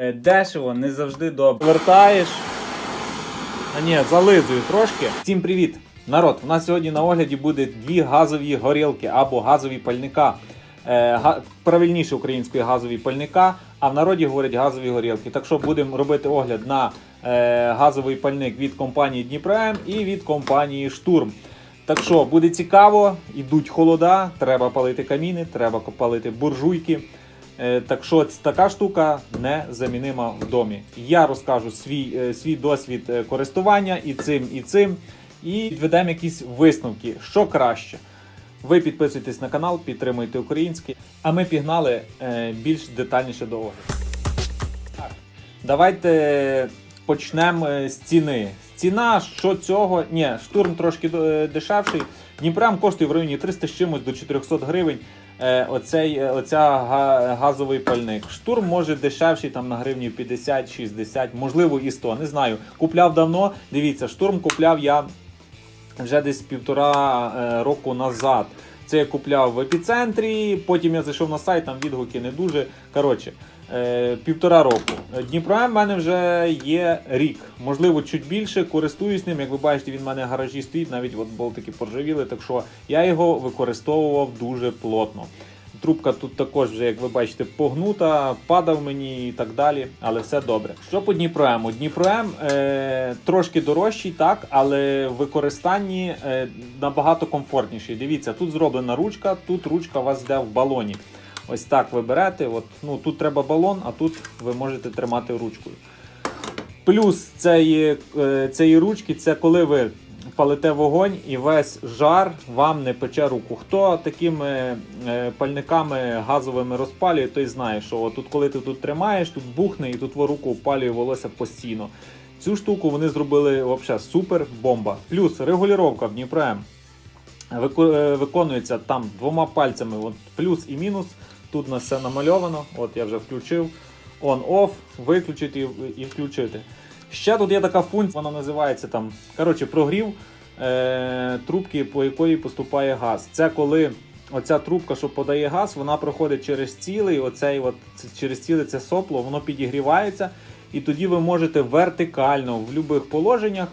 Е, Дешево, не завжди добре. Вертаєш. А ні, зализую трошки. Всім привіт! Народ, у нас сьогодні на огляді буде дві газові горілки або газові пальника. Е, га- правильніше української газові пальника, а в народі говорять газові горілки. Так що будемо робити огляд на е, газовий пальник від компанії Дніпром і від компанії Штурм. Так що буде цікаво, ідуть холода, треба палити каміни, треба палити буржуйки. Е, Так що така штука незамінима в домі. Я розкажу свій, е, свій досвід е, користування і цим, і цим. І підведемо якісь висновки, що краще. Ви підписуйтесь на канал, підтримуйте українське, а ми пігнали більш детальніше до огляду. Давайте почнемо з ціни. Ціна що цього? Ні, штурм трошки дешевший. Дніпрям коштує в районі 300 з чимось до 400 гривень. Е, оцей, е, оця газовий пальник. Штурм може дешевший там на гривні 50-60, можливо і 100, не знаю. Купляв давно. Дивіться, штурм купляв я вже десь півтора е, року назад. Це я купляв в епіцентрі, потім я зайшов на сайт, там відгуки не дуже. Коротше, е, півтора року. Дніпро в мене вже є рік, можливо, чуть більше. Користуюсь ним. Як ви бачите, він в мене в гаражі стоїть, навіть от болтики поржавіли, так що я його використовував дуже плотно. Трубка тут також вже, як ви бачите, погнута, падав мені і так далі, але все добре. Що по Дніпроему? Дніпроем е, трошки дорожчий, так, але в використанні е, набагато комфортніший. Дивіться, тут зроблена ручка, тут ручка у вас йде в балоні. Ось так ви. От, ну, тут треба балон, а тут ви можете тримати ручкою. Плюс цієї, е, цієї ручки це коли ви палите вогонь і весь жар вам не пече руку. Хто такими е, пальниками газовими розпалює, той знає, що тут, коли ти тут тримаєш, тут бухне і тут руку опалює волосся постійно. Цю штуку вони зробили взагалі супер бомба. Плюс регулювання в Дніпром вико- е, виконується там двома пальцями. От плюс і мінус. Тут у нас все намальовано. От я вже включив. On-off, виключити і, включити. Ще тут є така функція, вона називається там. Коротше, прогрів е, трубки, по якої поступає газ. Це коли оця трубка, що подає газ, вона проходить через цілий, оцей от, через ціле це сопло, воно підігрівається. І тоді ви можете вертикально в будь-яких положеннях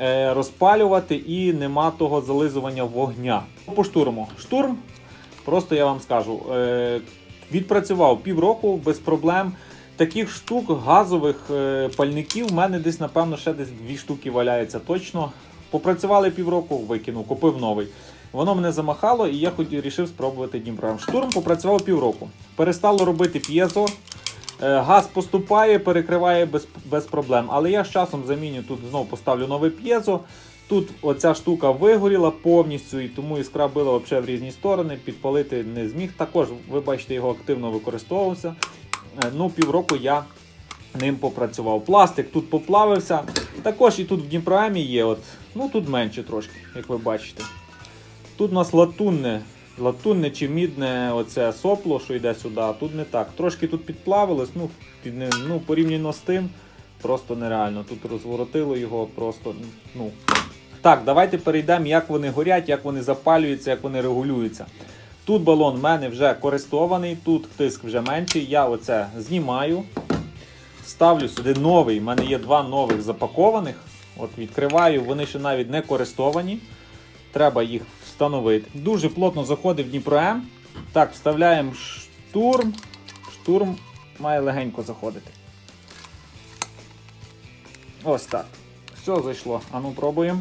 е, розпалювати і нема того зализування вогня. По штурму. Штурм, просто я вам скажу, е, відпрацював півроку без проблем. Таких штук газових е, пальників в мене десь, напевно, ще десь дві штуки валяється точно. Попрацювали півроку, викинув, купив новий. Воно мене замахало, і я хоч вирішив спробувати Дніпром. Штурм попрацював півроку. Перестало робити п'єзо. Е, Газ поступає, перекриває без, без проблем. Але я з часом заміню тут знову поставлю нове п'єзо. Тут оця штука вигоріла повністю, і тому іскра била взагалі в різні сторони. Підпалити не зміг. Також ви бачите, його активно використовувався. Е, Ну, півроку я ним попрацював. Пластик тут поплавився. Також і тут в Дніпроемі є. От, ну тут менше трошки, як ви бачите. Тут у нас латунне, латунне чи мідне оце сопло, що йде сюди, а тут не так. Трошки тут підплавилось, ну, під, ну порівняно з тим, просто нереально. Тут розворотило його просто. ну. Так, давайте перейдемо, як вони горять, як вони запалюються, як вони регулюються. Тут балон в мене вже користований, тут тиск вже менший. Я оце знімаю. Ставлю сюди новий. У мене є два нових запакованих. От відкриваю, вони ще навіть не користовані. Треба їх встановити. Дуже плотно заходить в Дніпро М. Так, вставляємо штурм. Штурм має легенько заходити. Ось так. Все зайшло. Ану пробуємо.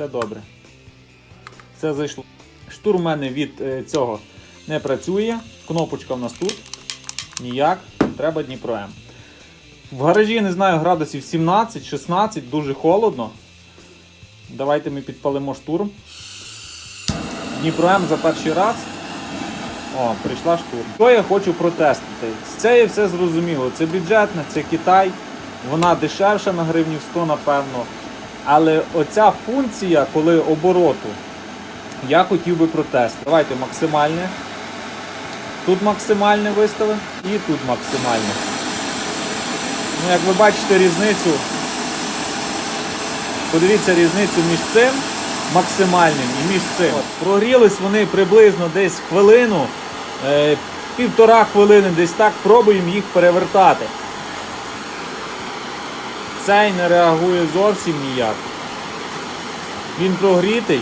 Все добре. Все зайшло. Штурм у мене від е, цього не працює. Кнопочка в нас тут. Ніяк. Треба Дніпро М. В гаражі, я не знаю, градусів 17-16, дуже холодно. Давайте ми підпалимо штурм. Дніпро М за перший раз. О, прийшла штурм. Що я хочу протестити? З це все зрозуміло. Це бюджетне, це Китай. Вона дешевша на гривні 100, напевно. Але оця функція, коли обороту, я хотів би протестити. Давайте максимальне. Тут максимальне виставимо і тут максимальне. Ну, як ви бачите різницю, подивіться різницю між цим максимальним і між цим. От, прогрілись вони приблизно десь хвилину. Е, півтора хвилини, десь так пробуємо їх перевертати. Цей не реагує зовсім ніяк. Він прогрітий.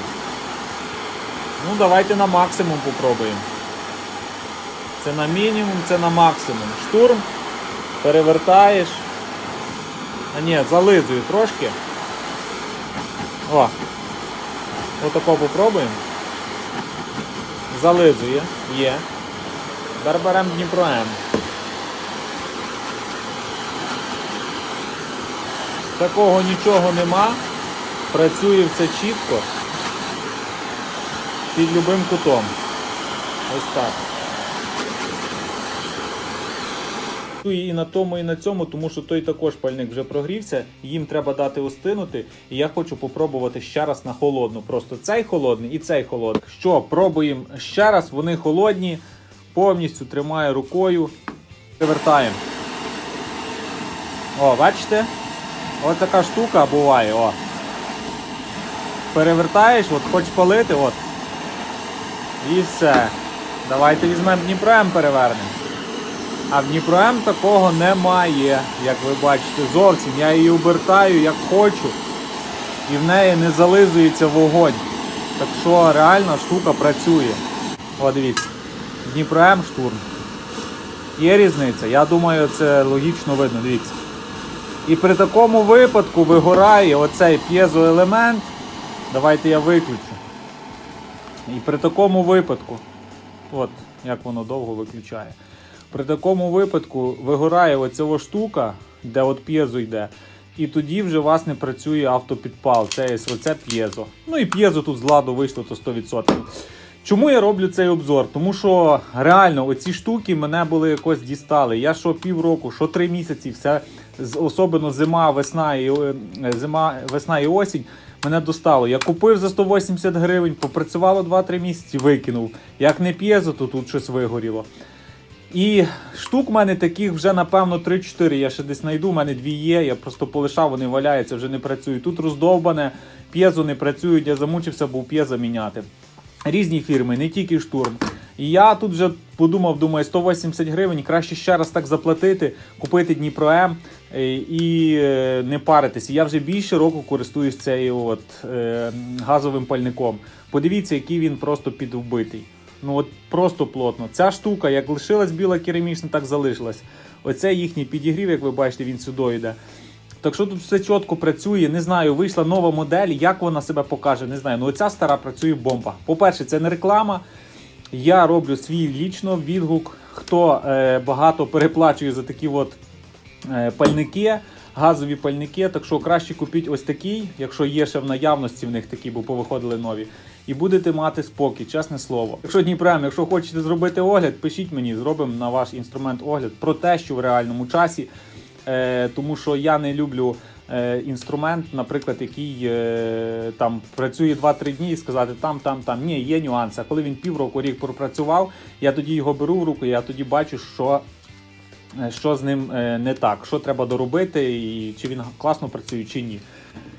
Ну, давайте на максимум попробуємо. Це на мінімум, це на максимум. Штурм, перевертаєш. А ні, зализую трошки. О. Отако попробуємо. Зализує. Є. Тепер беремо Дніпро М. Такого нічого нема. Працює все чітко. Під любим кутом. Ось так. І на тому, і на цьому, тому що той також пальник вже прогрівся, їм треба дати остинути. І я хочу попробувати ще раз на холодну. Просто цей холодний і цей холодний. Що, пробуємо ще раз, вони холодні, повністю тримаю рукою. Привертаємо. О, бачите? Ось така штука буває. О. Перевертаєш, от хочеш палити, от. І все. Давайте візьмемо Дніпро М перевернемо. А в Дніпро М такого немає, як ви бачите, зовсім. Я її обертаю як хочу. І в неї не зализується вогонь. Так що реально штука працює. О, дивіться. Дніпро М штурм. Є різниця. Я думаю, це логічно видно, дивіться. І при такому випадку вигорає оцей п'єзоелемент. Давайте я виключу. І при такому випадку, от як воно довго виключає. При такому випадку вигорає оця штука, де от п'єзо йде. І тоді вже у вас не працює автопідпал. Це є п'єзо. Ну і п'єзо тут з ладу вийшло то 100%. Чому я роблю цей обзор? Тому що реально оці штуки мене були якось дістали. Я що півроку, що три місяці, все особливо зима, весна і е, зима, весна і осінь. Мене достало. Я купив за 180 гривень, попрацювало 2-3 місяці, викинув. Як не п'єзо, то тут щось вигоріло. І штук в мене таких вже напевно 3-4. Я ще десь знайду, у мене дві є. Я просто полишав, вони валяються, вже не працюють. Тут роздовбане, п'єзо не працюють, я замучився, був п'єзо міняти. Різні фірми, не тільки штурм. І я тут вже подумав, думаю, 180 гривень, краще ще раз так заплатити, купити Дніпро М е, і е, не паритися. Я вже більше року користуюсь цією от, е, газовим пальником. Подивіться, який він просто підвбитий. Ну от просто плотно. Ця штука, як лишилась біла керамічна, так залишилась. Оце їхній підігрів, як ви бачите, він сюди йде. Так що тут все чітко працює. Не знаю, вийшла нова модель, як вона себе покаже, не знаю. Ну оця стара працює бомба. По-перше, це не реклама. Я роблю свій лічно відгук. Хто е, багато переплачує за такі от е, пальники, газові пальники. Так що краще купіть ось такий, якщо є ще в наявності в них такі, бо повиходили нові. І будете мати спокій, чесне слово. Якщо Дніпрем, якщо хочете зробити огляд, пишіть мені, зробимо на ваш інструмент огляд про те, що в реальному часі. Е, тому що я не люблю е, інструмент, наприклад, який е, там працює 2-3 дні і сказати там, там, там. Ні, є нюанси. А коли він півроку рік пропрацював, я тоді його беру в руку, я тоді бачу, що. Що з ним не так, що треба доробити, і чи він класно працює, чи ні.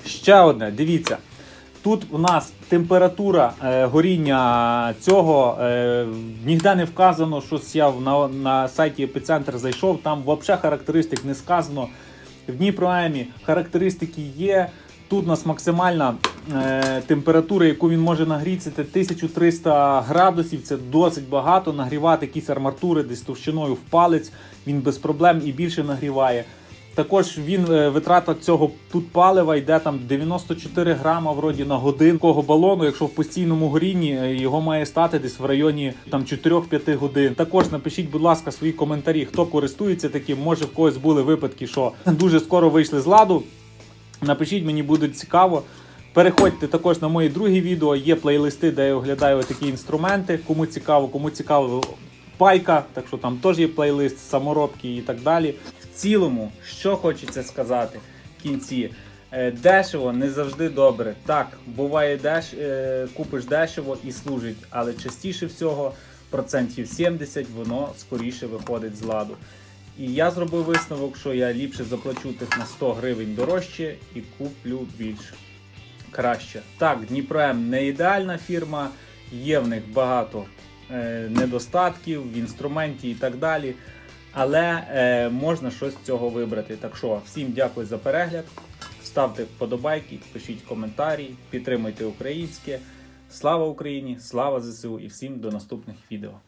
Ще одне, дивіться. Тут у нас температура е, горіння цього е, ніде не вказано, що я на, на сайті епіцентр зайшов. Там взагалі характеристик не сказано. В Дніпроемі характеристики є. Тут у нас максимальна е, температура, яку він може нагріти, це 1300 градусів. Це досить багато. Нагрівати якісь арматури десь товщиною в палець. Він без проблем і більше нагріває. Також він е, витрата цього тут палива йде там 94 грама вроді на годин Такого балону. Якщо в постійному горінні е, його має стати десь в районі там 4-5 годин. Також напишіть, будь ласка, свої коментарі, хто користується таким. Може в когось були випадки, що дуже скоро вийшли з ладу. Напишіть, мені буде цікаво. Переходьте також на мої другі відео. Є плейлисти, де я оглядаю такі інструменти. Кому цікаво, кому цікаво пайка, так що там теж є плейлист, саморобки і так далі. В цілому, що хочеться сказати в кінці. Е, Дешево не завжди добре. Так, буває деш, е, купиш дешево і служить, але частіше всього, процентів 70, воно скоріше виходить з ладу. І я зробив висновок, що я ліпше заплачу тих на 100 гривень дорожче і куплю більше краще. Так, Дніпром не ідеальна фірма, є в них багато недостатків в інструменті і так далі. Але е, можна щось з цього вибрати. Так що всім дякую за перегляд. Ставте вподобайки, пишіть коментарі, підтримуйте українське. Слава Україні! Слава ЗСУ і всім до наступних відео.